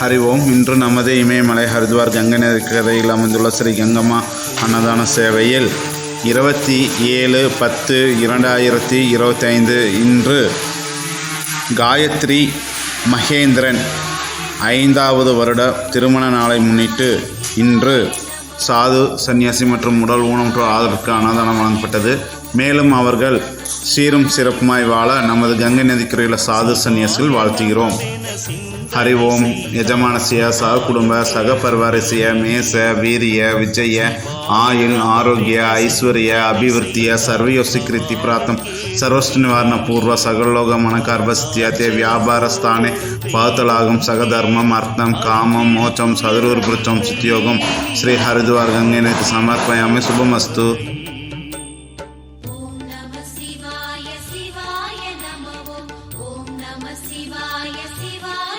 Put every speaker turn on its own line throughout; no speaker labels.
ஹரி ஓம் இன்று நமது இமயமலை ஹரித்வார் கங்கை நதிக்கரையில் அமைந்துள்ள ஸ்ரீ கங்கம்மா அன்னதான சேவையில் இருபத்தி ஏழு பத்து இரண்டாயிரத்தி இருபத்தைந்து இன்று காயத்ரி மகேந்திரன் ஐந்தாவது வருட திருமண நாளை முன்னிட்டு இன்று சாது சன்னியாசி மற்றும் உடல் ஊனமுற்ற ஆதரவுக்கு அன்னதானம் வழங்கப்பட்டது. மேலும் அவர்கள் சீரும் சிறப்புமாய் வாழ நமது கங்கை நதிக்கரையில் சாது சன்னியாசிகள் வாழ்த்துகிறோம். ஹரி ஓம் யஜமானசிய சககுடும்ப சகபர்வாரசிய மேச வீரிய விஜய ஆயுள் ஆரோக்கிய ஐஸ்வர்ಯ ಅಭಿವೃದ್ಧಿಯ ಸರ್ವಯೋಸಿಕೃತಿ ಪ್ರಾತಂ ಸರ್ವಷ್ಟು ನಿವಾರಣ ಪೂರ್ವ ಸಗಲೋಗ ಮನಕಾರ್ಭಸ್ಥ್ಯತೆ ವ್ಯಾಪಾರ ಸ್ಥಾನೆ ಪಾತಲಾಗಂ ಸಗಧರ್ಮಂ ಅರ್ಥಂ ಕಾಮಂ ಮೋಚಂ ಸದರೂರ್ಭೃಚಂ ಸುತಿಯೋಗಂ ಶ್ರೀ ಹರಿದ್ವಾರ್ ಗಂಗೆ ನೈತಿ ಸಮರ್ಪಯಾಮಿ ಶುಭಮಸ್ತು
ಶಿವಾಯ ಶಿವಾಯ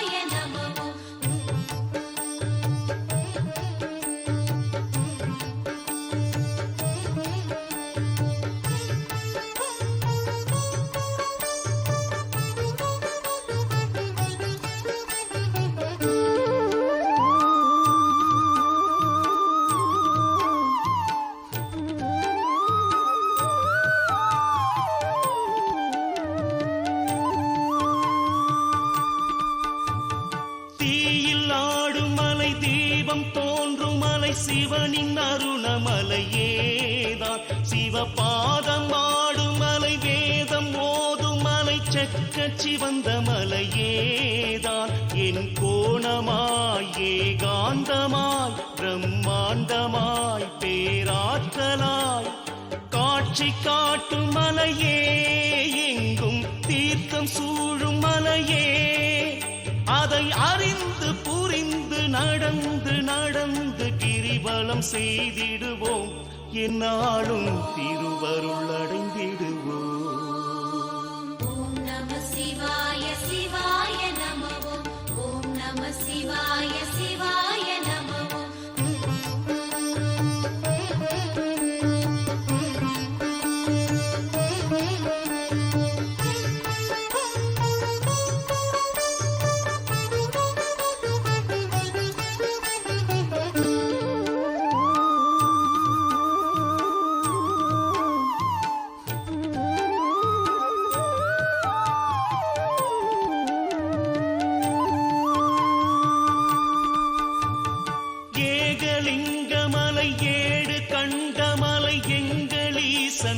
தீபம் தோன்றும் மலை சிவனின் அருணமலையேதான். சிவபாதம் ஆடும் மலை வேதம் ஓதும் மலை செக்க சிவந்த மலையேதான். என் கோணமாய் ஏகாந்தமாய் பிரம்மாண்டமாய் பேராற்றலாய். காட்சி காட்டும் மலையே எங்கும் தீர்க்கம் சூழும் மலையே. அதை அறிந்து நடந்து நடந்து கிரிவலம் செய்திடுவோம். என்னாலும் திருவருள் அடைந்திடுவோம்.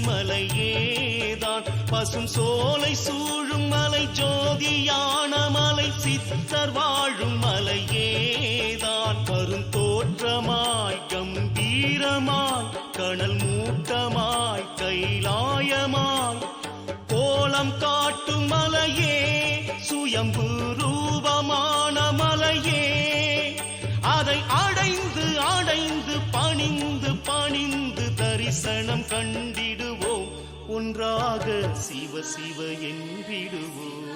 மலையேதான். பசும் சோலை சூழும் மலை ஜோதியான மலை சித்தர் வாழும் மலையேதான். கருந்தோற்றமாய் கம்பீரமாய் கணல் மூட்டமாய் கைலாயமாய். கோலம் காட்டும் மலையே சுயம்பு ரூபமான மலையே. அதை அடைந்து அடைந்து பணிந்து பணிந்து தரிசனம் கண்டிடுவோம். ஒன்றாக சிவ சிவ
என்பிடுவோம்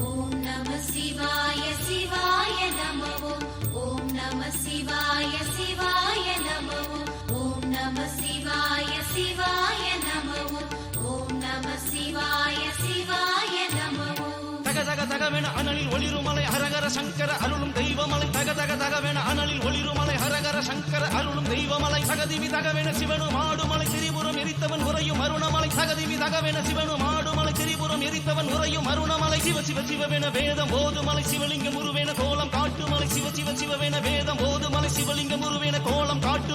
ஓம் நம சிவாய சிவாய நமவோம் ஓம் நம சிவாய சிவாய நமவோம் ஓம் நம சிவாய சிவாய நமவோம் ஓம் நம சிவாய சிவாய
தக தகவென அனலில் ஒளிருமலை. ஹரகர சங்கர அருளும் தெய்வமலை. தக தக தகவென அனலில் ஒளிருமலை. ஹரகர சங்கர அருள் தெய்வமலை தகதிவி தகவென சிவனும் ஆடுமலை திரிபுரம் எரித்தவன் உரையும் அருணமலை தகதிவி தகவென சிவனும் ஆடுமலை திரிபுரம் எரித்தவன் உரையும் அருணமலை சிவ சிவ சிவவென வேதம் ஓதுமலை சிவலிங்கம் உருவேன கோலம் காட்டுமலை சிவ சிவ சிவவென வேதம் ஓதுமலை சிவலிங்கம் உருவேன கோலம் காட்டு